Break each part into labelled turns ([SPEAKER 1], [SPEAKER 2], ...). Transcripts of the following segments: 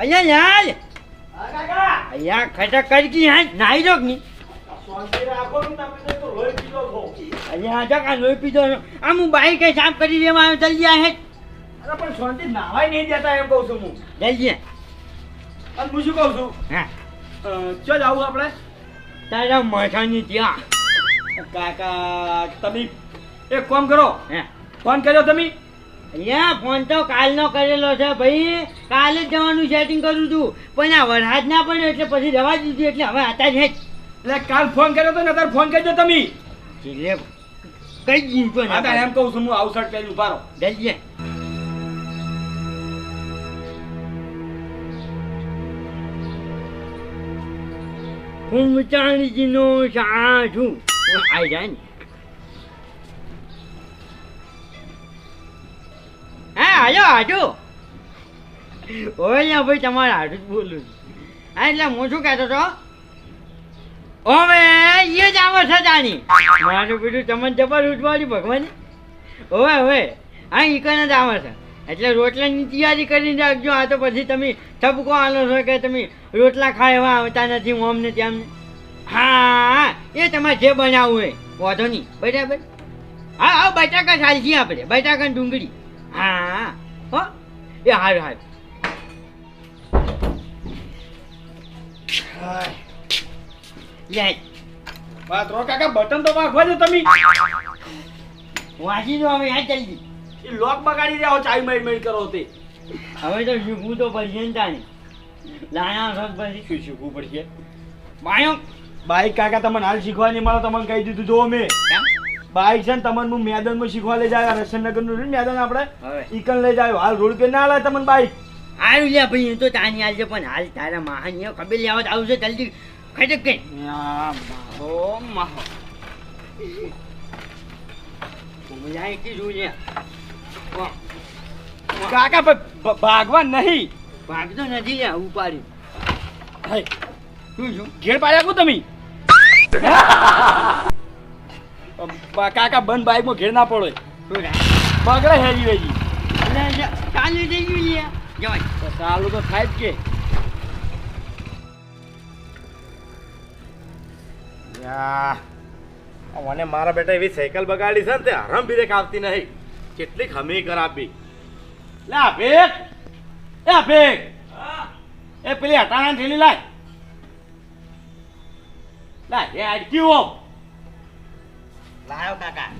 [SPEAKER 1] અહીંયા યાર અહીંયા ખટક કરકી હા નાઈ જો ની અહીંયા આજા કા લોહી પીધો છે. હું બાઈક સાફ કરી દેવા આવ્યો જલ્દી આ હે
[SPEAKER 2] અરે પણ શાંતિ નાવાય નહીં દેતા એમ કહું છું હું.
[SPEAKER 1] જલ્દી
[SPEAKER 2] અને હું શું કહું છું?
[SPEAKER 1] હા.
[SPEAKER 2] અ, આવું આપણે?
[SPEAKER 1] તારા મઠાની ત્યાં.
[SPEAKER 2] કાકા તમે એક કામ કરો.
[SPEAKER 1] હા.
[SPEAKER 2] ફોન કર્યો તમે?
[SPEAKER 1] અહીંયા ફોન તો કાલનો કરેલો છે ભાઈ. કાલે જ જવાનું સેટિંગ કરું છું પણ આ વરસાદ ના પડ્યો એટલે પછી રવા દીધું એટલે હવે હતા જ હે જ.
[SPEAKER 2] એટલે કાલ ફોન કર્યો તો ને અત્યારે ફોન કરજો તમે.
[SPEAKER 1] એટલે કઈ ગયું તો
[SPEAKER 2] હા તારે એમ કહું છું હું આઉટસાઇડ પહેલું ઊભા
[SPEAKER 1] જઈએ. હું ચાંદીનો શા આઈ જાય ને. હાલો હાજુ ઓય ભાઈ, તમારે હાજુ જ બોલું હા, એટલે હું શું કહેતો હતો? હવે એ જ આવો છે તાની મારું બીજું તમને જબર ઉઠવાડી ભગવાન. હવે હવે હા ઈકન જ આવે છે. એટલે રોટલાની તૈયારી કરીને રાખજો. આ તો પછી તમે ઠપકો આલો છો કે તમે રોટલા ખાવા આવતા નથી હું અમને ત્યાં. હા, એ તમારે જે બનાવવું હોય, વાંધો નહીં. બરાબર? હા હા, બટાકા ચાલશે આપણે. બટાકા ને ડુંગળી. હા હો. એ હારું હારું. લે
[SPEAKER 2] વાત રો કાકા બટન તો વાગવા દો તમે.
[SPEAKER 1] વાંચી દો હવે હા જલ્દી
[SPEAKER 2] એ લોક બગાડી રહ્યા ચાઈ મઈ મઈ કરો તે.
[SPEAKER 1] હવે તો શીખવું તો પડશે ને તાને લાયા છો પછી
[SPEAKER 2] શું શીખવું પડશે?
[SPEAKER 1] બાયો.
[SPEAKER 2] બાઈક કાકા તમને હાલ શીખવા નહીં મળે તમને કહી દીધું જો મેં.
[SPEAKER 1] કેમ?
[SPEAKER 2] બાઈક છે ને તમને હું મેદાનમાં શીખવા લઈ જાય રસનગરનું મેદાન આપણે ઈકન લઈ જાય. હાલ રોડ કે ના લાય તમને બાઈક?
[SPEAKER 1] હારું લે ભાઈ તો તાની હાલશે પણ હાલ તારા મહાન એ ખબર લેવા આવશે જલ્દી. ખડક કે. માહો માહો. મજા એટલી શું છે વાહ,
[SPEAKER 2] કાકા ભાગવા નહીં.
[SPEAKER 1] ભાગતો નથી લ્યા ઉપાડ્યું
[SPEAKER 2] હાય,
[SPEAKER 1] શું શું
[SPEAKER 2] ઘેર પાડ્યા કો તમે? કાકા બંધ બાઈકમાં ઘેર ના પડે. બગડે હેરી વેજી
[SPEAKER 1] એટલે ચાલુ થઈ ગયું જવાય.
[SPEAKER 2] તો સારું તો થાય જ કે. મને મારા બેટા એવી સાયકલ બગાડી છે ને તે હરમ બ્રેક આવતી નહીં. કેટલી ખમી કરાવી લે અભેક ભેગ. એ અભેક એ પેલી હટાણા ઠેલી લાય. લાય એ અડકી હો
[SPEAKER 1] લાયો કાકા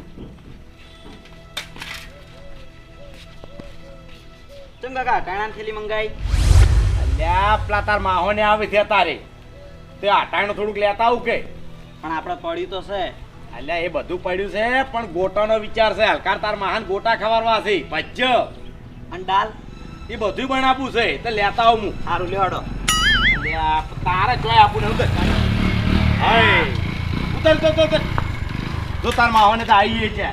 [SPEAKER 1] ચમ કાકા કાણા થેલી મંગાઈ
[SPEAKER 2] અલ્યા પેલા તાર માહોને આવી છે તારે. તે આટાણું થોડુંક લેતા આવું કે?
[SPEAKER 1] પણ આપણે પડ્યું તો છે.
[SPEAKER 2] અલ્યા એ બધું પડ્યું છે પણ ગોટાનો વિચાર છે. હલકાર તાર મહાન ગોટા ખવારવા છે. ભજ્જ
[SPEAKER 1] અને દાલ?
[SPEAKER 2] એ બધું બનાવું છે. તો લેતા આવું હું.
[SPEAKER 1] સારું લેવાડો
[SPEAKER 2] તારે જોઈ આપું ને ઉતર હાય ઉતર તો. જો તાર માવાને તો આવીએ છે.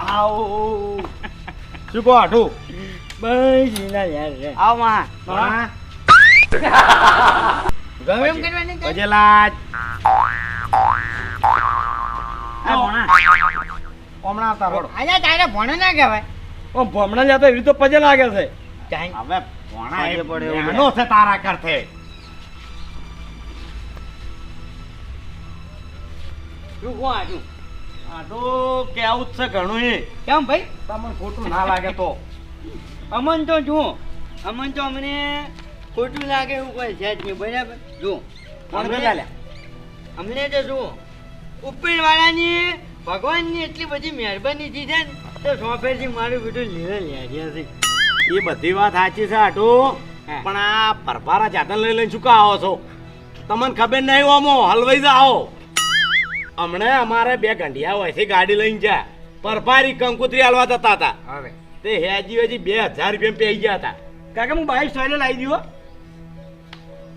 [SPEAKER 2] આવો. શું કહો આઠું
[SPEAKER 1] બસ ના યાર આવમાં
[SPEAKER 2] હા?
[SPEAKER 1] ગમે એમ કરવાની ભોણા.
[SPEAKER 2] હમણાં આવતા રોડો.
[SPEAKER 1] આજા તારે ભણો ના કહેવાય.
[SPEAKER 2] ઓ ભમણા જતો એવી તો પજે લાગે છે. હવે ભણા
[SPEAKER 1] એવું
[SPEAKER 2] છે. તારા કરતે
[SPEAKER 1] શું કહો આજુ
[SPEAKER 2] આ તો કેવું જ છે ઘણું એ.
[SPEAKER 1] કેમ ભાઈ?
[SPEAKER 2] તમને ખોટું ના લાગે તો.
[SPEAKER 1] અમન તો જુઓ. અમન તો અમને ખોટું લાગે એવું કોઈ છે જ નહીં બરાબર? જુઓ. અમને- તો જુઓ. ઉપરવાળાની ભગવાનની એટલી બધી મહેરબાની થી છે ને તો સોફેરથી મારું બધું લીધે લેજ્યા છે.
[SPEAKER 2] એ બધી વાત સાચી છે આટુ. પણ આ પરભારા ચાતન લઈ લઈને શું આવો છો? તમને ખબર નહીં હોમો હલવાઈ જાઓ. હમણે અમારે બે ગંઢિયા હોય ગાડી લઈને જા પરભારી કંકુતરી હાલવા જતા હતા.
[SPEAKER 1] હવે
[SPEAKER 2] તે હેજી હજી બે હજાર રૂપિયા પે ગયા હતા. કાકા હું બાઈક સોયલે લાવી દીધો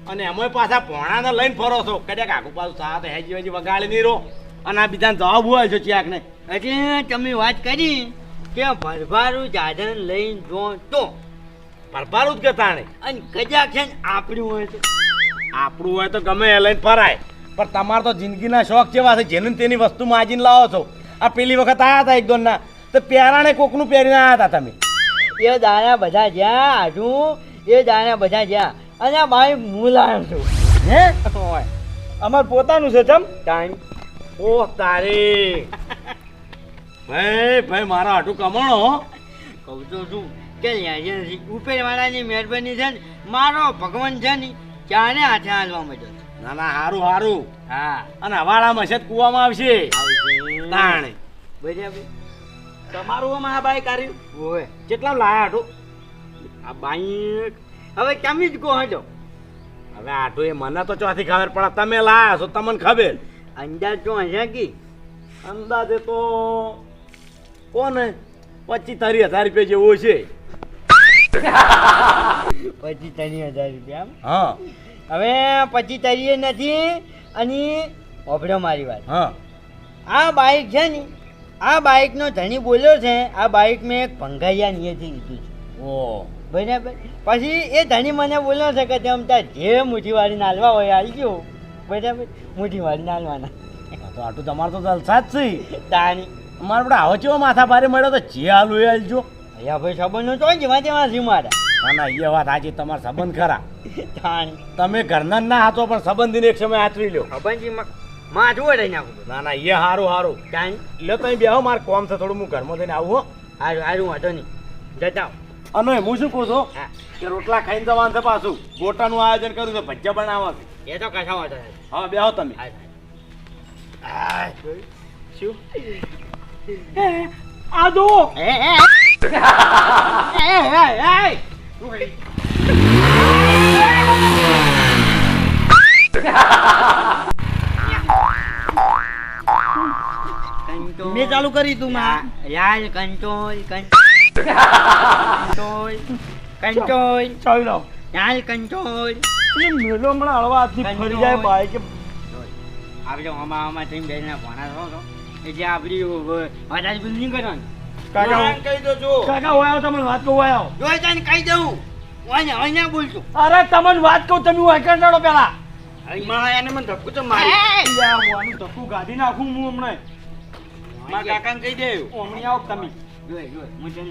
[SPEAKER 2] અને એમાં પાછા પોણાને લઈને ફરો છો. કદાચ આખું પાછું સાત હેજી હજી વગાડી નહીં રહો. અને આ બીજાને જવાબ હોય છે ચિયાક ને
[SPEAKER 1] એટલે તમે વાત કરી કે ભરભારું જાધન લઈને જો તો
[SPEAKER 2] ભરભારું જ કે તાણે
[SPEAKER 1] અને કજાક છે આપણું હોય તો.
[SPEAKER 2] આપણું હોય તો ગમે એ લઈને ફરાય. પણ તમારે તો જિંદગીના શોખ જેવા છે જેને તેની વસ્તુ માજીને લાવો છો. આ પેલી વખત આવ્યા હતા એક દોનના તો પહેરાણે કોકનું પહેરીને આવ્યા હતા તમે?
[SPEAKER 1] એ દાણા બધા જ્યાં આઢું એ દાણા બધા જ્યાં. અને આ ભાઈ હું લાવ્યો છું.
[SPEAKER 2] હે?
[SPEAKER 1] ઓય.
[SPEAKER 2] અમાર પોતાનું છે ચમ?
[SPEAKER 1] ટાઈમ
[SPEAKER 2] ઓ તારે. ભાઈ ભાઈ મારા આટું કમાણો હો.
[SPEAKER 1] કહું તો છું કે ઉપરવાળાની મહેરબાની છે ને મારો ભગવાન છે ને ચાને હાથે હાલવા માંડ્યો છે.
[SPEAKER 2] ના ના હારું હારું.
[SPEAKER 1] હા.
[SPEAKER 2] અને હવાળામાં છે કુવામાં આવશે. તાણે.
[SPEAKER 1] બરાબર
[SPEAKER 2] તમારું આમાં આ બાઈક આવ્યું
[SPEAKER 1] ઓય.
[SPEAKER 2] કેટલા લાયા હાટું
[SPEAKER 1] આ બાઈક હવે કેમ જ કહો હજો?
[SPEAKER 2] હવે આટો એ મને તો ચોથી ખબર પડે. તમે લાયા છો તમને ખબર.
[SPEAKER 1] અંદાજ તો હશે કે?
[SPEAKER 2] અંદાજે તો કોને? પચીસ તારી હજાર રૂપિયા જેવો છે.
[SPEAKER 1] પચીસ ત્રણ હજાર રૂપિયા?
[SPEAKER 2] હા.
[SPEAKER 1] હવે પછી તરીએ નથી અને ઓભડો મારી વાત.
[SPEAKER 2] હા.
[SPEAKER 1] આ બાઇક છે ને આ બાઇકનો ધણી બોલ્યો છે આ બાઈક મેં એક ભંગાઈયા નિયથી લીધું છે.
[SPEAKER 2] ઓ.
[SPEAKER 1] બરાબર? પછી એ ધણી મને બોલ્યો છે કે તેમ ત્યાં જે મુઠ્ઠીવાળી નાલવા હોય હાલજો બરાબર? મુઠ્ઠીવાળી નાલવાના.
[SPEAKER 2] તો આટલું તમારે તો જલસા જ છે.
[SPEAKER 1] તાણી.
[SPEAKER 2] અમારે પણ આવો ચેવો માથા ભારે મળ્યો તો જે હાલું એ હાલજો
[SPEAKER 1] અહીંયા ભાઈ સંબંધનો તો જેમાં તેમાં છે મારા.
[SPEAKER 2] ના ના એ વાત આજે તમારા સંબંધ ખરા. તમે ઘરના ના હાથો પણ સંબંધીને એક સમય આચરી લ્યો.
[SPEAKER 1] સંબંધીમાં માથું વળાઈ નાખું
[SPEAKER 2] ના ના એ હારું હારું.
[SPEAKER 1] કાંઈ
[SPEAKER 2] લે તમે બેહો મારે કોમ છે થોડું હું ઘરમાં થઈને આવું હો.
[SPEAKER 1] હારું હારું વાંધો નહીં. જતા.
[SPEAKER 2] અને હું શું કહું છું? કે રોટલા ખાઈને જવાનું છે પાછું. ગોટાનું આયોજન કર્યું છે ભજીયા બનાવવા છે
[SPEAKER 1] એ તો કશા વાંધો
[SPEAKER 2] હા બેહો તમે. શું? આ જુઓ.
[SPEAKER 1] એ, એ, એ, એ.
[SPEAKER 2] મેં ચાલુ કરી તું માં.
[SPEAKER 1] યાર કંટ્રોલ કંટ્રોલ કંટ્રોલ
[SPEAKER 2] ચાલુ લો
[SPEAKER 1] યાર કંટ્રોલ
[SPEAKER 2] મેલો હમણાં હળવા હાથથી ફરી જાય બાઈક
[SPEAKER 1] આપણે આમાં આમાં થઈને બેના ભણા છો એટલે આપણી વધારે બિલ નહીં કરવાનું.
[SPEAKER 2] કાકા
[SPEAKER 1] કહી દો જો
[SPEAKER 2] કાકા હોય તમને વાત કહું આવ્યો. આવો
[SPEAKER 1] જો તને કહી દઉં. ઓને ઓને બોલજો
[SPEAKER 2] અરે તમને વાત કહું તમે હોય કંટાળો પેલા.
[SPEAKER 1] માં એને મને ધક્કો તો
[SPEAKER 2] યાર, હું આનું ધક્કું કાઢી નાખું હું હમણાં.
[SPEAKER 1] મારા કાકાને કહી દે
[SPEAKER 2] હમણાં આવ તમે?
[SPEAKER 1] જોઈ જોઈ હું તને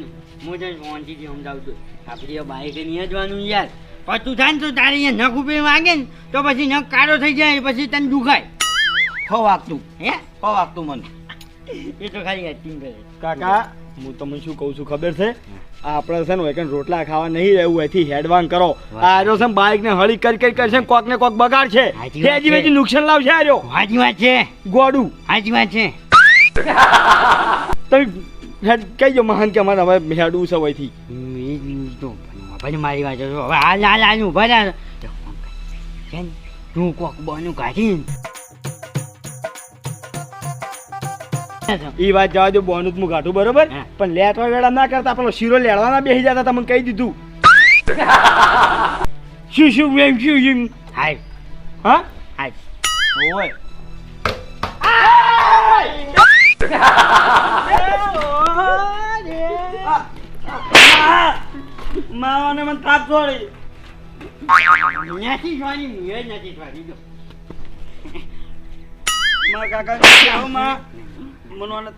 [SPEAKER 1] હું તને ફોનથી સમજાવું છું. આપણે બાઈક નહીં જવાનું યાર. પણ તું થાય ને તો તારે અહીંયા નખ ઉપર વાગે ને તો પછી નખ કાળો થઈ જાય પછી તને દુખાય.
[SPEAKER 2] હો વાગતું
[SPEAKER 1] હે?
[SPEAKER 2] હો વાગતું મને.
[SPEAKER 1] એ તો ખાલી એક્ટિંગ કરે.
[SPEAKER 3] કાકા હું તમને શું કહું છું ખબર છે? આ આપણે છે ને કે રોટલા ખાવા નહીં રહેવું એથી હેડવાન કરો. આ રહ્યો છે ને બાઈક ને હળી કરી કરી કરશે ને કોક ને કોક બગાડ છે. હેજી વેજી નુકસાન લાવશે આ
[SPEAKER 1] હાજી વાત છે.
[SPEAKER 3] ગોડું.
[SPEAKER 1] હાજી વાત છે.
[SPEAKER 3] તમે હેડ કહી દો મહાન કે અમારે હવે હેડવું છે
[SPEAKER 1] તો. ભાઈ મારી વાત હવે હાલ હાલ હાલ ઊભા તું કોક બનું કાઢી
[SPEAKER 3] એ વાત જવા દો બોનું હું ગાઢું બરોબર? પણ લેટવા વેળા ના કરતા પેલો શીરો લેડવાના બેસી જતા તમને કહી દીધું. શું શું વેમ શું એમ
[SPEAKER 1] હાય.
[SPEAKER 3] હા?
[SPEAKER 1] હાય.
[SPEAKER 3] ઓય. માવાને મને તાપ છોડી
[SPEAKER 1] નથી જોવાની મેં નથી જોવાની જો
[SPEAKER 3] મારા કાકા કેવું માં? મનવાને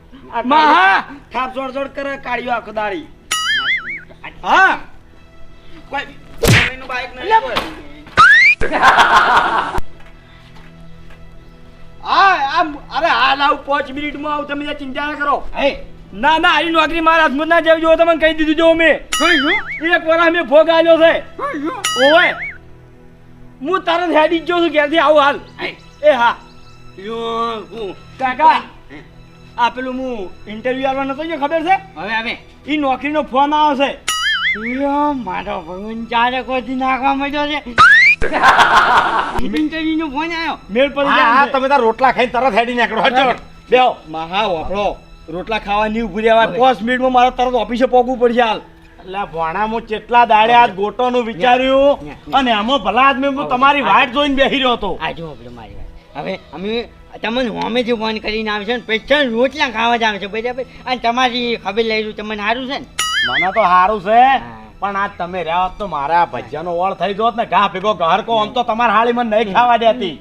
[SPEAKER 3] માં હા? થાપ છોડ છોડ કરે કાઢ્યો આખો દાડી. હા? કોઈ કોઈનું બાઈક નહીં કોઈ. આમ અરે હાલ આવું પાંચ મિનિટમાં આવું તમે ચિંતા ના કરો.
[SPEAKER 1] હે?
[SPEAKER 3] ના ના આની નોકરી મારા હાથમાં ના જવી જો તમને કહી દીધું જો મેં.
[SPEAKER 1] શું શું
[SPEAKER 3] એક વાર મેં ભોગ આલ્યો છે. ઓય હું? તરત હેડી જ છું ઘેરથી આવું હાલ. એ હા. કાકા.
[SPEAKER 1] હે,
[SPEAKER 3] આ પેલું હું ઇન્ટરવ્યુ આવવા નતો ગયો ખબર છે?
[SPEAKER 1] હવે હવે
[SPEAKER 3] ઈ નોકરીનો ફોન આવે છે.
[SPEAKER 1] યો મારો ભગવાન ચારે કોથી નાખવા માંડ્યો છે. ઇન્ટરવ્યુ નો ફોન આવ્યો
[SPEAKER 3] મેળ પડી
[SPEAKER 2] હા. તમે તાર રોટલા ખાઈને તરત હેડી નીકળો. હટો બેહો.
[SPEAKER 3] મહા વાપરો. રોટલા ખાવા નહીં ઊભી રહેવાય. પાંચ મિનિટમાં મારે તરત ઓફિસે પહોંચવું પડશે હાલ.
[SPEAKER 2] એટલે ભોણામાં કેટલા દાડે આ ગોટોનું વિચાર્યું અને આમાં ભલા આદમી હું તમારી વાટ જોઈને બેસી રહ્યો હતો.
[SPEAKER 1] આ જો આપણે મારી વાત. હવે અમે તમને હોમેથી ફોન કરીને આવે છે ને પેશન રોટલા ખાવા જ આવે છે બરાબર? અને તમારી ખબર લઈશું તમને સારું છે ને?
[SPEAKER 2] મને તો સારું છે પણ આજ તમે રહ્યા હોત તો મારા ભજીયાનો ઓળ થઈ ગયો ને ઘા ભેગો ઘર કો આમ તો તમારી હાળી મને નહીં ખાવા દેતી.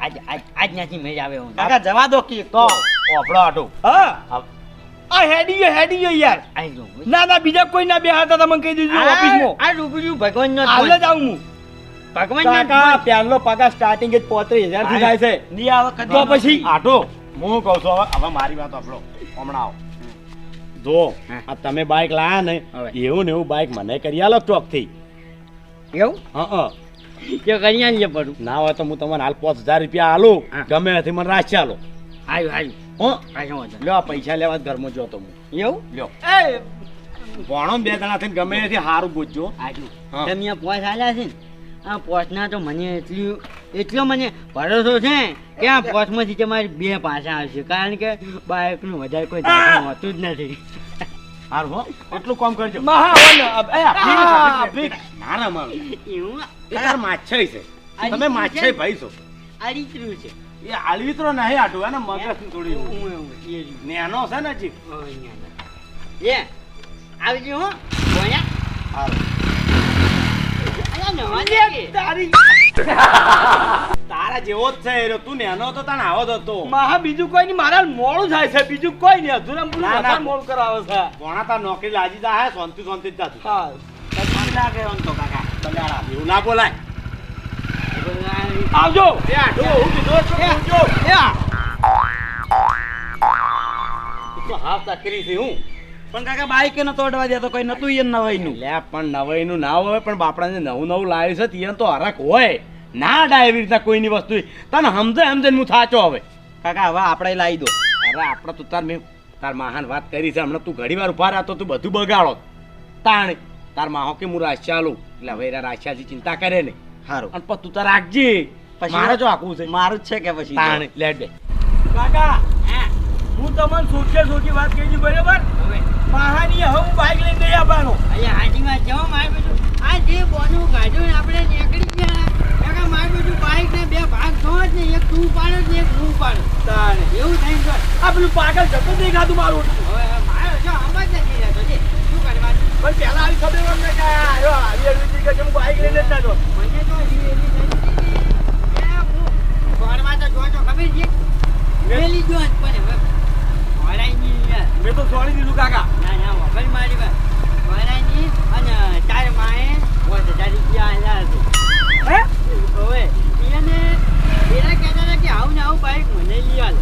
[SPEAKER 1] આજ આજ આજ નથી મજા આવે હું
[SPEAKER 3] કાકા જવા દો કે
[SPEAKER 2] તો. ઓફડો આટું.
[SPEAKER 3] હા.
[SPEAKER 2] આ-
[SPEAKER 3] હેડી હેડી યાર.
[SPEAKER 1] આઈ
[SPEAKER 3] ના ના બીજા કોઈ ના બે બેહાતા તમે કહી દીધું ઓફિસમાં
[SPEAKER 1] આ રૂબરૂ ભગવાન નો
[SPEAKER 3] હાલ જ આવું હું.
[SPEAKER 1] ભગવાન
[SPEAKER 2] કાકા પ્યારનો પગાર સ્ટાર્ટિંગ જ પોત્રીસ હજારથી થાય છે.
[SPEAKER 3] નહીં આવે કદી.
[SPEAKER 2] તો પછી? આટો હું કહું છું હવે હવે મારી વાત આપણો હમણાં આવો. જો આ તમે બાઇક લાયા ને એવું ને એવું બાઇક મને કરી આલો ચોકથી.
[SPEAKER 1] એવું?
[SPEAKER 2] હા હા.
[SPEAKER 1] કે કરી આલીએ પડું
[SPEAKER 2] ના હોય તો હું તમને હાલ પાંચ હજાર રૂપિયા આલું. ગમે નથી મને રાશ ચાલો
[SPEAKER 1] આવ્યું આવ્યું
[SPEAKER 2] હો?
[SPEAKER 1] વાંધો
[SPEAKER 2] લ્યો પૈસા લેવા ઘરમાં જો તો હું.
[SPEAKER 1] એવું?
[SPEAKER 2] લ્યો.
[SPEAKER 3] એ!
[SPEAKER 2] ભણો ને બે જણા થઈને ગમે ત્યાંથી સારું
[SPEAKER 1] આજુ
[SPEAKER 2] હા.
[SPEAKER 1] તમે આ આલ્યા છે ને? આ પોસ્ટના તો મને એટલું એટલો મને ભરોસો છે કે આ પોસ્ટમાંથી તમારી બે પાછા આવશે. કારણ કે બાઇકનું વધારે કોઈ હોતું જ નથી.
[SPEAKER 2] સારું એટલું કામ કરજો. ના છે. તમે માછાઈ ભાઈ છો.
[SPEAKER 1] આ રીતનું છે.
[SPEAKER 2] એ આલવીતરો નહીં આટું એને મગજ થોડી
[SPEAKER 1] જ.
[SPEAKER 2] નેનો છે ને
[SPEAKER 1] ઓ, એ આવજો હો. ભોયા છે
[SPEAKER 3] તારી
[SPEAKER 2] જેવો જ છે તું નેનો તો તને આવો હતો.
[SPEAKER 3] મહા બીજું કોઈ નહીં મારા મોડું થાય છે બીજું કોઈ નહીં. પૂરું
[SPEAKER 2] ના,
[SPEAKER 3] મોડું કરાવે છે.
[SPEAKER 2] ભોણા તાર નોકરી લાગી જા શાંતિ શાંતિ જ જાતું
[SPEAKER 3] હા.
[SPEAKER 1] લાગે ના તો કાકા.
[SPEAKER 2] બગાડા. એવું ના બોલાય.
[SPEAKER 3] આવજો.
[SPEAKER 2] એ આટલું હું કીધું છું, ઊંચો.
[SPEAKER 1] એ
[SPEAKER 2] તો હાફ ચાકરી છે હું.
[SPEAKER 3] પણ કાકા બાઈક ન તોડવા દે તો કોઈ નતું ઈ નવાઈનું.
[SPEAKER 2] લે પણ નવાઈનું ના હોય પણ બાપડાને નવું નવું લાવ્યું છે ત્યાં તો હરક હોય. ના ડાય એવી રીતના કોઈની વસ્તુ તને સમજે સમજે હું થાચો હવે.
[SPEAKER 3] કાકા હવે આપણે લાવી દો.
[SPEAKER 2] અરે આપણે તો તાર મેં તાર મહાન વાત કરી છે હમણાં તું ઘડી વાર ઊભા રહેતો તું બધું બગાડો. તાણે તાર માહો કે હું રાશિયા લઉં. એટલે હવે એરા રાશિયાથી ચિંતા કરે ને.
[SPEAKER 3] સારું
[SPEAKER 2] અને તું તાર રાખજે.
[SPEAKER 3] પછી
[SPEAKER 2] મારે જો આખું છે.
[SPEAKER 3] મારું જ છે કે પછી?
[SPEAKER 2] તાણે લેટ દે.
[SPEAKER 3] કાકા
[SPEAKER 1] હા.
[SPEAKER 3] હું તમને સોચે સોચી વાત કહી બરાબર? મહાની હું બાઈક લઈને નહીં આવવાનો
[SPEAKER 1] અહીંયા હાજીમાં જવા મારે બધું આ જે બોનું કાઢ્યું ને આપણે નીકળી ગયા કાકા મારે બધું બાઈક ને બે ભાગ થો જ ને એક તું પાડો ને એક હું પાડે.
[SPEAKER 3] તારે.
[SPEAKER 1] એવું થઈ ગયું
[SPEAKER 3] આ પેલું પાગલ જતું દેખાતું મારું.
[SPEAKER 1] હવે મારે જો આમ જ નથી રહેતો જી. શું કરવાનું?
[SPEAKER 3] પણ પહેલાં આવી ખબર અમને કે આ આવ્યો, આવી એવી કે હું બાઈક લઈને જ ના.
[SPEAKER 1] મને તો એવી ઘરમાં તો જો તો ખબર છે? મેલી જો જ પણ હવે.
[SPEAKER 3] છોડી દીધું કાકા.
[SPEAKER 1] ના ના વગર મારી ઘોડાઈ અને તાર માએ વોટ હજાર રૂપિયા આલ્યા હતો
[SPEAKER 3] હે?
[SPEAKER 1] હવે એને એના કહેતા હતા કે આવું ને આવું બાઈક મને લઈ આલ.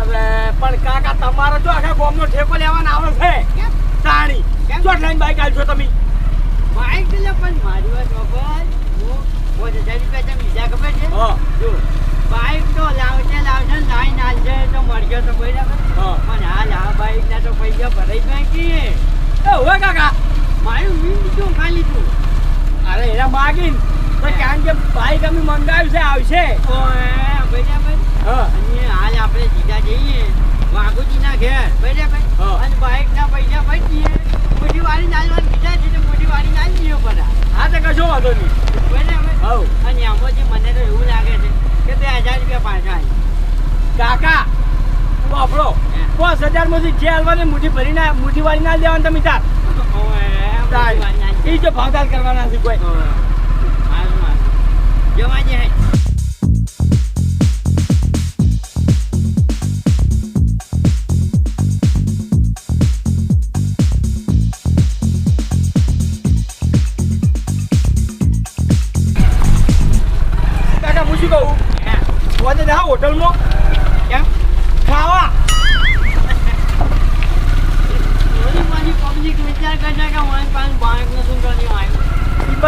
[SPEAKER 3] અરે પણ કાકા તમારે જો આખા ગામનો ઠેકો લેવાનો આવે છે. તાણી.
[SPEAKER 1] કેમ?
[SPEAKER 3] જો લઈને બાઈક આલશો તમે.
[SPEAKER 1] બાઈક લે પણ મારી વાત વગર હું વોટ હજાર રૂપિયા તમે લીધા ખબર છે?
[SPEAKER 3] હા.
[SPEAKER 1] જો બાઈક તો લાવશે લાવજે લાઈન નાલજે તો મળશે તો બરાબર પણ હાલ આ બાઈક ના તો પૈસા ભરાઈ બાકી
[SPEAKER 3] એ હોય કાકા
[SPEAKER 1] મારું વીન લીધું ખાલી તું
[SPEAKER 3] અરે એના માગીન તો કારણ કે બાઈક અમે મંગાવ્યું છે આવશે.
[SPEAKER 1] બરાબર. અને હાલ આપણે સીધા જઈએ વાઘુજીના ઘેર બરાબર. અને બાઈક ના પૈસા બચીએ મોટી વાળી નાલવાનું કીધા છે તો મોટી વાળી ચાલી દઈએ પરા
[SPEAKER 3] હા તો કશો વાંધો નહીં.
[SPEAKER 1] બરાબર.
[SPEAKER 3] હવ.
[SPEAKER 1] અને આમાંથી મને તો એવું લાગે છે કે તે હજાર રૂપિયા પાછા
[SPEAKER 3] કાકા વાપરો. પાંચ હજારમાંથી જે હાલવાની મુઠ્ઠી ભરીને મુઠ્ઠી વાળી ના દેવાનું તમે તાર. એ જો ભાવતાલ કરવાના છે કોઈ.
[SPEAKER 1] જવા જે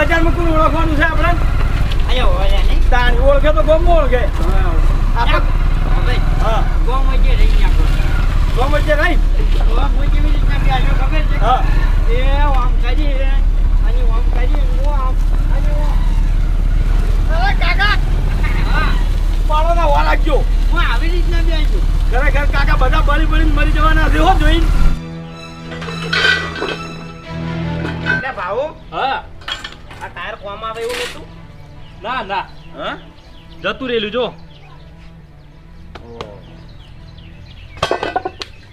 [SPEAKER 3] બજારમાં કોણ ઓળખવાનું છે આપણે?
[SPEAKER 1] અહીંયા હોય નહીં
[SPEAKER 3] તાર ઓળખે તો ગોમ ઓળખે. હા.
[SPEAKER 1] ગોમ વચ્ચે રહી
[SPEAKER 3] વચ્ચે રહી?
[SPEAKER 1] ગોમ હું કેવી રીતના બેઠો ખબર છે?
[SPEAKER 3] હા.
[SPEAKER 1] એ આમ કરી અને આમ કરી આમ અને
[SPEAKER 3] અરે કાકા!
[SPEAKER 1] હા.
[SPEAKER 3] પાડો ના વા લાગજો
[SPEAKER 1] હું આવી રીતના બેસું
[SPEAKER 3] ખરેખર કાકા બધા બળી બળીને મરી જવાના છે હો જોઈને.
[SPEAKER 2] ભાવો.
[SPEAKER 3] હા.
[SPEAKER 2] આ ટાયર કોમ આવે એવું નતું
[SPEAKER 3] ના ના.
[SPEAKER 2] હા?
[SPEAKER 3] જતું રહેલું જો.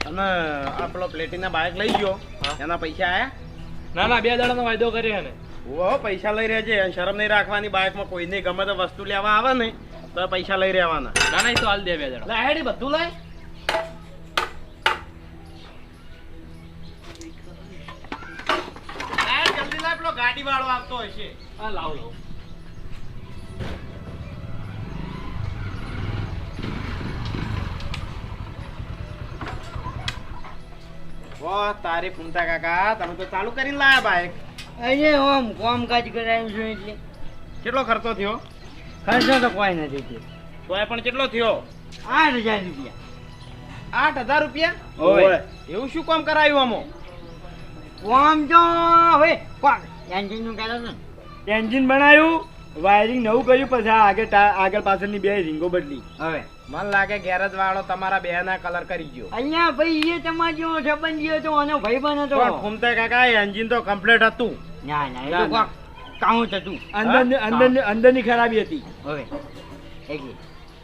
[SPEAKER 2] તમે આ પેલો પ્લેટિના બાઇક લઈ ગયો. એના પૈસા આયા?
[SPEAKER 3] ના ના બે દાડાનો વાયદો કર્યો એને.
[SPEAKER 2] ઓ પૈસા લઈ રહેજે શરમ નહીં રાખવાની બાઇકમાં કોઈ નહીં ગમે તો વસ્તુ લેવા આવે ને તો પૈસા લઈ રહેવાના.
[SPEAKER 3] ના ના એ તો હાલ દે બે દાડા.
[SPEAKER 2] લે હેડી બધું લઈ.
[SPEAKER 4] વાળો આવતો
[SPEAKER 3] લાવ લાવ
[SPEAKER 4] વાહ તારી ફૂમતા કાકા તમે તો ચાલુ કરીને લાયા બાઈક
[SPEAKER 1] અહીંયા આમ કામકાજ કરાયું છું એટલે.
[SPEAKER 4] કેટલો ખર્ચો થયો?
[SPEAKER 1] ખર્ચો તો કોઈ નથી થયો.
[SPEAKER 4] કોઈ પણ કેટલો થયો?
[SPEAKER 1] આઠ હજાર રૂપિયા.
[SPEAKER 4] આઠ હજાર રૂપિયા?
[SPEAKER 1] ઓય.
[SPEAKER 4] એવું શું કામ કરાયું આમો?
[SPEAKER 1] કોમ જો હવે કોણ? એન્જિનનું કહેતો ને.
[SPEAKER 3] એન્જિન બનાવ્યું વાયરિંગ નવું કર્યું પછી આ આગળ આગળ પાછળની બે રીંગો બદલી.
[SPEAKER 1] હવે
[SPEAKER 4] મન લાગે ગેરેજ વાળો તમારા બે ના કલર કરી ગયો.
[SPEAKER 1] અહીંયા ભાઈ એ તમાર જેવો ગયો હતો અને ભાઈ બન હતો.
[SPEAKER 4] ફૂમતા કાકા એન્જિન તો કમ્પ્લીટ હતું.
[SPEAKER 1] ના ના એ
[SPEAKER 3] ના,
[SPEAKER 1] તો કોક કાઉન્ટ હતું.
[SPEAKER 3] અંદર અંદર અંદરની ખરાબી હતી.
[SPEAKER 1] હવે એક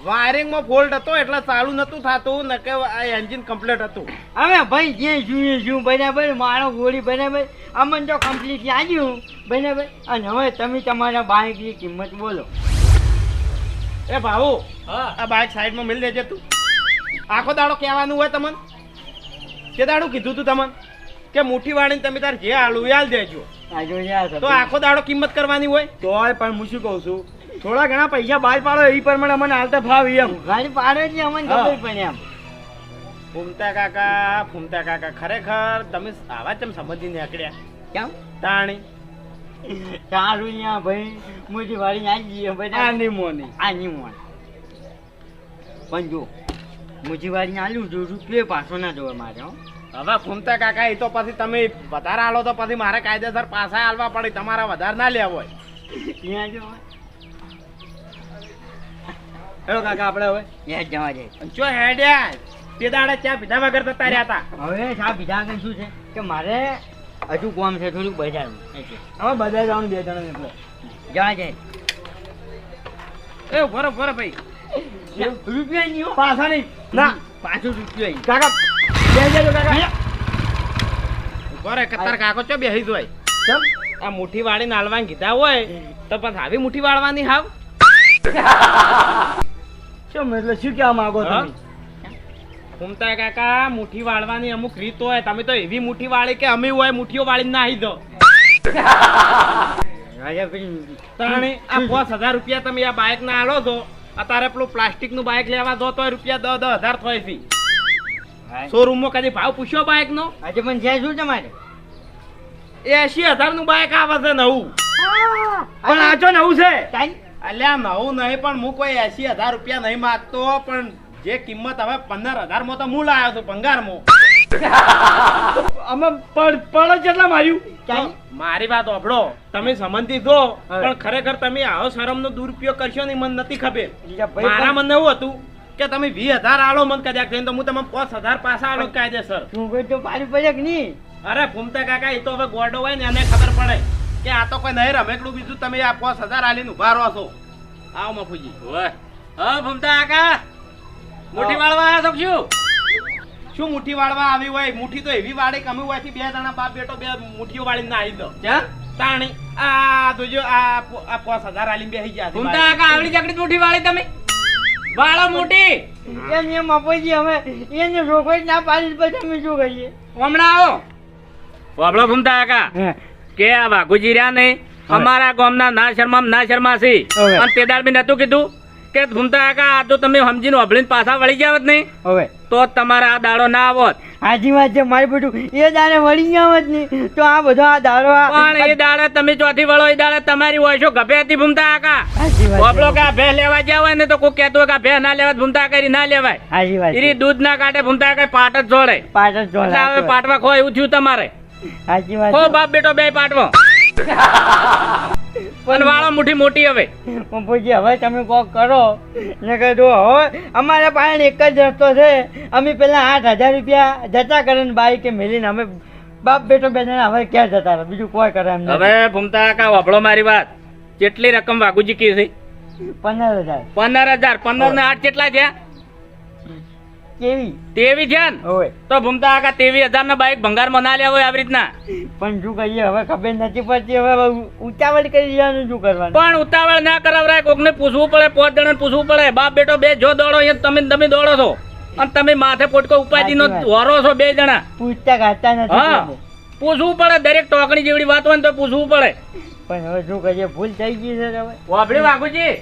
[SPEAKER 4] વાયરિંગમાં ફોલ્ટ હતો એટલે ચાલુ નતું થાતું નકે આ એન્જિન કમ્પ્લીટ હતું.
[SPEAKER 1] હવે ભાઈ જે જોઈએ શું બરાબર મારો ગોળી બરાબર અમને તો કમ્પ્લીટ લાગ્યું બરાબર અને હવે તમે તમારા બાઇકની કિંમત બોલો.
[SPEAKER 4] એ ભાઉ
[SPEAKER 3] હા.
[SPEAKER 4] આ બાઇક સાઈડમાં મિલ દેજે તું. આખો દાડો કહેવાનું હોય તમને? કે દાડો કીધું તું તમને? કે મુઠ્ઠી વાળીને તમે તાર જે આલુ એ દેજો. તો. આખો દાડો કિંમત કરવાની હોય?
[SPEAKER 3] તોય પણ હું શું કહું છું? થોડા ઘણા પૈસા બહાર પાડો એ પ્રમાણે અમને હાલતા ભાવ એમ.
[SPEAKER 1] ગાડી પાડે છે અમને. ખબર પડે એમ.
[SPEAKER 4] ફૂમતા કાકા ફૂમતા કાકા ખરેખર તમે આવા ચમ સમજી નીકળ્યા?
[SPEAKER 1] કેમ?
[SPEAKER 4] તાણી.
[SPEAKER 1] સારું ન્યા ભાઈ મોટી વાળી ના જઈએ
[SPEAKER 3] આ
[SPEAKER 1] આની
[SPEAKER 3] નહીં મોની
[SPEAKER 1] આ નહીં મોન પણ જો મોટી વાળી આલ્યું જો રૂપિયો પાછો ના જોવે મારે હો.
[SPEAKER 4] હવે ફૂમતા કાકા એ તો પછી તમે વધારે આલો તો પછી મારે કાયદેસર પાછા આલવા પડે તમારા વધારે ના લેવા હોય.
[SPEAKER 1] ત્યાં જો
[SPEAKER 3] હેલો કાકા આપણે હવે?
[SPEAKER 1] ત્યાં જવા જાય
[SPEAKER 4] જો હેડ્યા? તે દાડે ચા પીધા વગર જતા રહ્યા હતા.
[SPEAKER 1] હવે ચા પીધા આગળ શું છે? કે મારે હજુ કોમ છે થોડુંક બજાર
[SPEAKER 3] હવે બજાર જવાનું બે જણા એટલે
[SPEAKER 1] જવા જાય
[SPEAKER 4] એ બરો બરો ભાઈ.
[SPEAKER 1] રૂપિયા નહીં.
[SPEAKER 3] પાછા નહીં. ના.
[SPEAKER 1] પાછું રૂપિયા.
[SPEAKER 3] કાકા બે જજો કાકા.
[SPEAKER 4] બરો કે કાકો ચો બેહી જોય.
[SPEAKER 3] ચમ?
[SPEAKER 4] આ મુઠ્ઠી વાળીને હાલવાની કીધા હોય તો પછી આવી મુઠ્ઠી વાળવાની હાવ?
[SPEAKER 3] એટલે શું કહેવા માંગો? તમે?
[SPEAKER 4] ઘૂમતા કાકા મુઠ્ઠી વાળવાની અમુક રીત હોય. તમે તો એવી મુઠ્ઠી વાળી કે અમે હોય મુઠ્ઠીઓ વાળીને નાહી દો.
[SPEAKER 1] રાજા
[SPEAKER 4] આ પાંચ હજાર રૂપિયા તમે આ બાઇક ના આલો છો. અત્યારે પેલું પ્લાસ્ટિકનું બાઇક લેવા દો તો રૂપિયા દસ દસ હજાર થાય છે. શોરૂમમાં કદી ભાવ પૂછ્યો બાઇક નો
[SPEAKER 1] આજે પણ છે શું તમારે
[SPEAKER 4] એસી હજારનું બાઇક આવે છે નવું.
[SPEAKER 3] પણ આ જો નવું છે?
[SPEAKER 4] અલ્યા નવું નહીં પણ હું કોઈ એસી હજાર રૂપિયા નહીં માગતો પણ જે કિંમત હવે પંદર હજારમાં તો હું લાવ્યો છું ભંગારમાં.
[SPEAKER 3] અમે પણ પણ કેટલા માર્યું.
[SPEAKER 4] મારી વાત ઓભળો તમે સંબંધી જો પણ ખરેખર તમે આવો શરમ નો દુરુપયોગ કરશો ને મને નથી ખબર. મારા મને એવું હતું કે તમે વીસ હજાર આલો મને કદાચ થઈને તો હું તમે પાંચ હજાર પાછા આલો કાયદેસર.
[SPEAKER 1] શું કોઈ તો પાડી પડે કે નહીં?
[SPEAKER 4] અરે ફૂમતા કાકા એ તો હવે ગોડો હોય ને એને ખબર પડે. કે આ તો કોઈ નહીં રમેકડું બીજું તમે આ પાંચ હજાર આલીને ઊભા રહો છો. આવો મફુજી
[SPEAKER 5] હા ભમતા આકા મુઠી વાળવા આવ્યા છો શું?
[SPEAKER 4] શું મુઠ્ઠી વાળવા આવી હોય? મુઠ્ઠી તો એવી વાળે કે અમે હોયથી બે જણા બાપ બેટો બે મુઠ્ઠીઓ વાળીને નાહી દો.
[SPEAKER 5] ક્યાં
[SPEAKER 4] તાણી આ જોજો આ આ પાંચ હજાર આલીને બેસી ગયા
[SPEAKER 5] ભમતા આકા આવડી જકડી મોટી વાળી તમે? વાળો મોટી
[SPEAKER 1] એને એમ હવે એને રોકડી ના પાડી પછી અમે શું કરીએ?
[SPEAKER 5] હમણાં આવો. વાપડો ભમતા કાકા. કે આ વાઘુજી રહ્યા ને અમારા ગામના ના શર્મા ના શર્મા છે અને તે દાડ બી નતું કીધું કે ભૂમતા કાકા આ તો તમે સમજીને અભળીને પાછા વળી જાવત નહીં?
[SPEAKER 1] હવે.
[SPEAKER 5] તો તમારા આ દાડો ના આવત.
[SPEAKER 1] હાજી વાત છે મારી બેટું. એ દાડે વળી ગયા હોત નહીં. તો આ બધો આ દાડો
[SPEAKER 5] પણ એ દાડે તમે ચોથી વળો એ દાડે તમારી હોય છો ગભે હતી ભૂમતા કાકા.
[SPEAKER 1] છે.
[SPEAKER 5] કે ભે લેવા ગયા હોય ને તો કોઈ કહેતું હોય કે ભે ના લેવા ભૂમતા કરી ના લેવાય.
[SPEAKER 1] હાજી વાત એ
[SPEAKER 5] દૂધ ના કાઢે ભૂમતા કઈ પાટ જ જોડે
[SPEAKER 1] પાટ જ જોડે.
[SPEAKER 5] હવે પાટવા ખો એવું થયું તમારે.
[SPEAKER 1] સાચી વાત છે.
[SPEAKER 5] બાપ બેટો બે પાટવો. પણ વાળો મુઠી મોટી હવે.
[SPEAKER 1] પંપુજી હવે તમે કોક કરો? ને કીધું હવે અમારા પાસે એક જ રસ્તો છે. અમે પેલા આઠ હજાર રૂપિયા જતા કરે ને બાઈકે મેલીને અમે બાપ બેટો બે જણા હવે ક્યાં જતા રહે? બીજું કોઈ કરે એમ.
[SPEAKER 5] હવે ભૂમતા કા વાપડો મારી વાત. કેટલી રકમ વાગુ કી છે?
[SPEAKER 1] પંદર હજાર.
[SPEAKER 5] પંદર હજાર. પંદર ને આઠ કેટલા થયા?
[SPEAKER 1] કેવી?
[SPEAKER 5] તેવી થયા ને
[SPEAKER 1] હોય
[SPEAKER 5] તો ભૂમતા કાકા તેવી હજાર ના બાઈક ભંગાર મના લ્યા હોય આવી રીતના.
[SPEAKER 1] પણ શું કહીએ હવે ખબર નથી પડતી હવે ઉતાવળ કરી દેવાનું શું કરવાનું?
[SPEAKER 5] પણ ઉતાવળ ના કરાવરાય કોકને પૂછવું પડે પાંચ જણા પૂછવું પડે. બાપ બેટો બે જો દોડો એ તમે તમે દોડો છો. અને તમે માથે પોટકો ઉપાધી નો વરો છો બે જણા.
[SPEAKER 1] પૂછતા કાઢતા નથી
[SPEAKER 5] હા. પૂછવું પડે દરેક ટોકણી જેવડી વાત હોય ને તો પૂછવું પડે.
[SPEAKER 1] પણ હવે શું કહીએ ભૂલ થઈ ગઈ છે હવે.
[SPEAKER 5] વાઘુજી.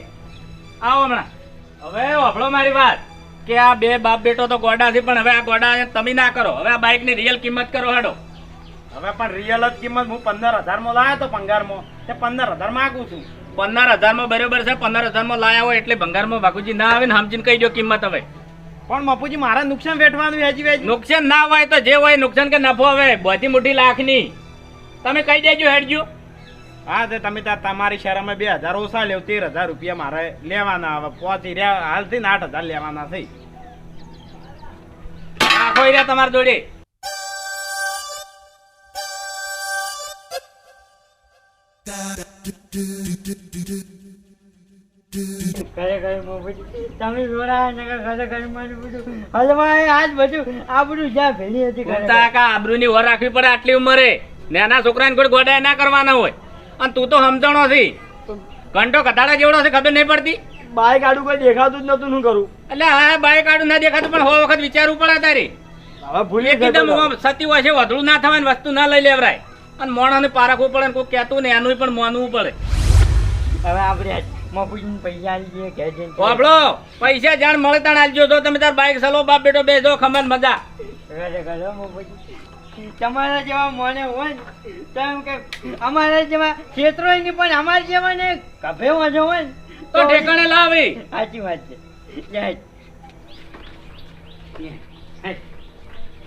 [SPEAKER 5] આવો હમણાં. હવે વાપડો મારી વાત. કે આ બે બાપ બેટો તો ગોડા છે પણ હવે આ ગોડા તમે ના કરો. હવે આ બાઇકની રિયલ કિંમત કરો હેડો.
[SPEAKER 4] હવે પણ રિયલ જ કિંમત હું પંદર હજારમાં લાવ્યો તો ભંગારમાં. તે પંદર હજાર માંગુ છું.
[SPEAKER 5] પંદર હજારમાં બરોબર છે પંદર હજારમાં લાયા હોય એટલે ભંગારમાં ભાગુજી ના આવે ને સમજીને કહી દો કિંમત હવે.
[SPEAKER 4] પણ બાપુજી મારા નુકસાન વેઠવાનું વેચી વેચી
[SPEAKER 5] નુકસાન ના હોય તો જે હોય નુકસાન કે નફો હવે બધી મોટી લાખની. તમે કહી દેજો હેડજો.
[SPEAKER 4] હા તે તમે ત્યાં તમારી શહેરમાં બે હજાર ઓછા લેવ તેર હજાર રૂપિયા મારે લેવાના આવે પહોંચી રહ્યા હાલથી ને આઠ હજાર લેવાના થઈ
[SPEAKER 5] રાખો રહ્યા તમારા જોડે.
[SPEAKER 1] તમે જોડાયા ને ખરેખર બધું હલવાય આજ બધું આ બધું જ્યાં ભેળી હતી ખરેખર.
[SPEAKER 5] આબરૂની વર રાખવી પડે આટલી ઉંમરે? નાના છોકરાને કોઈ ગોડાય ના કરવાના હોય. અને તું તો સમજણો છે. ઘંટો કટાડા જેવડો છે ખબર નહીં પડતી?
[SPEAKER 3] બાઈક આડું કોઈ દેખાતું જ નતું શું કરું.
[SPEAKER 5] એટલે હા બાઈક આડું ના દેખાતું પણ હો વખત વિચારવું પડે તારે.
[SPEAKER 3] હવે ભૂલી
[SPEAKER 5] એકદમ સતી હોય છે ના થવાય ને વસ્તુ ના લઈ લેવરાય. અને મોણાને પારખવું પડે ને કોઈ કહેતું ને એનું પણ માનવું પડે.
[SPEAKER 1] હવે આપણે પૈસા
[SPEAKER 5] પૈસા જાણ મળે તાણ આલજો તો તમે તાર બાઈક સલો બાપ બેટો બેસો ખમણ મજા.
[SPEAKER 1] તમારા જેવા મને હોય ને કે અમારા જેવા ક્ષેત્રો નહીં પણ અમારા જેવા ને કભે વાંધો હોય ને
[SPEAKER 5] તો ઠેકાણે લાવી.
[SPEAKER 1] સાચી વાત છે. જય.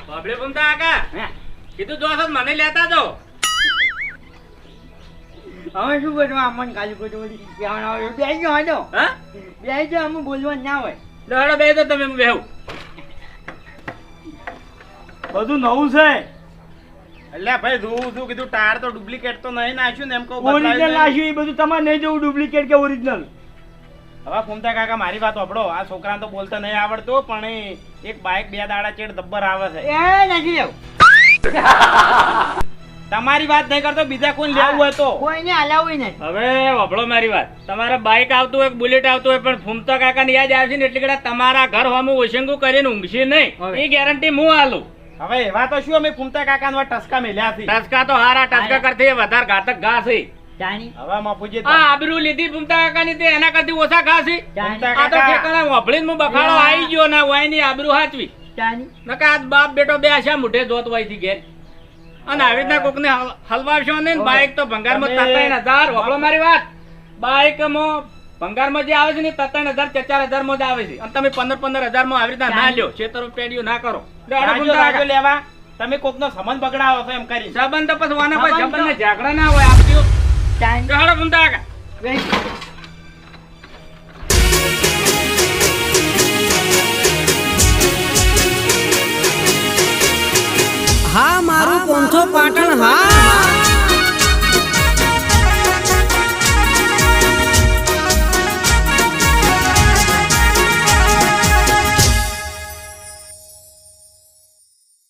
[SPEAKER 5] બાપડે ભૂમતા કાકા કીધું જોશો મને લેતા જો
[SPEAKER 1] હવે શું કરવું? અમને ખાલી ખોટું બધી કહેવાનું આવે. બે જાઓ હાડો
[SPEAKER 5] હા?
[SPEAKER 1] બે જો અમે બોલવાનું ના હોય.
[SPEAKER 5] દોડો બે તો તમે બેહું.
[SPEAKER 3] બધું નવું છે.
[SPEAKER 4] એટલે ભાઈ જોઉં છું કીધું ટાયર તો ડુપ્લિકેટ તો નહીં નાખ્યું ને એમ કહું
[SPEAKER 3] ઓરિજિનલ નાખ્યું એ બધું તમારે નહીં જોવું ડુપ્લિકેટ કે ઓરિજિનલ
[SPEAKER 4] હવે ફૂમતા કાકા મારી વાત આપડો આ છોકરા તો બોલતા નહીં આવડતો પણ એક બાઇક બે દાડા ચેડ દબ્બર આવે છે.
[SPEAKER 1] એ નથી જવું
[SPEAKER 4] તમારી વાત નહીં કરતો બીજા કોઈ લેવું હોય તો.
[SPEAKER 1] કોઈને હલાવું નહીં.
[SPEAKER 5] હવે વભળો મારી વાત. તમારે બાઇક આવતું હોય બુલેટ આવતું હોય પણ ફૂમતા કાકા યાદ આવશે ને એટલે કદાચ તમારા ઘર હોમું ઓશંગું કરીને ઊંઘશે નહીં. એ ગેરંટી હું હાલું
[SPEAKER 4] હવે એવા તો શું અમે ફૂમતા કાકા ટસકા મેલ્યા છે.
[SPEAKER 5] ટસકા તો હારા ટસકા કરતી વધારે ઘાતક ઘા છે.
[SPEAKER 1] જાણી
[SPEAKER 4] હવે મફુજી
[SPEAKER 5] આ આબરૂ લીધી ફૂમતા કાકાની તે એના કરતી ઓછા ઘા આ તો ઠેકાણા વભળીને હું બખાડો આવી ગયો ના વાયની આબરૂ હાચવી.
[SPEAKER 1] જાણી
[SPEAKER 5] નકા આ બાપ બેટો બે આશા મુઠે જોત હોયથી ઘેર. અને આવી રીતના કોકને હલ- ને બાઈક તો ભંગારમાં તત્તાઈન હજાર વપડો મારી વાત. બાઈકમાં ભંગારમાં જે આવે છે ને ત્રણ હજાર ચાર હજારમાં જ આવે છે. અને તમે પંદર પંદર હજારમાં આવી રીતના ના લ્યો. છેતરો પેડીઓ ના કરો.
[SPEAKER 4] લેવા તમે કોકનો સંબંધ બગડાવો છો એમ કરી
[SPEAKER 5] સંબંધ તો પછી વાના
[SPEAKER 1] સંબંધ
[SPEAKER 5] ઝઘડા ના હોય આપજો ફૂમતા કાકા.
[SPEAKER 1] બેસી.
[SPEAKER 6] હા મારું પોંથો પાટણ હા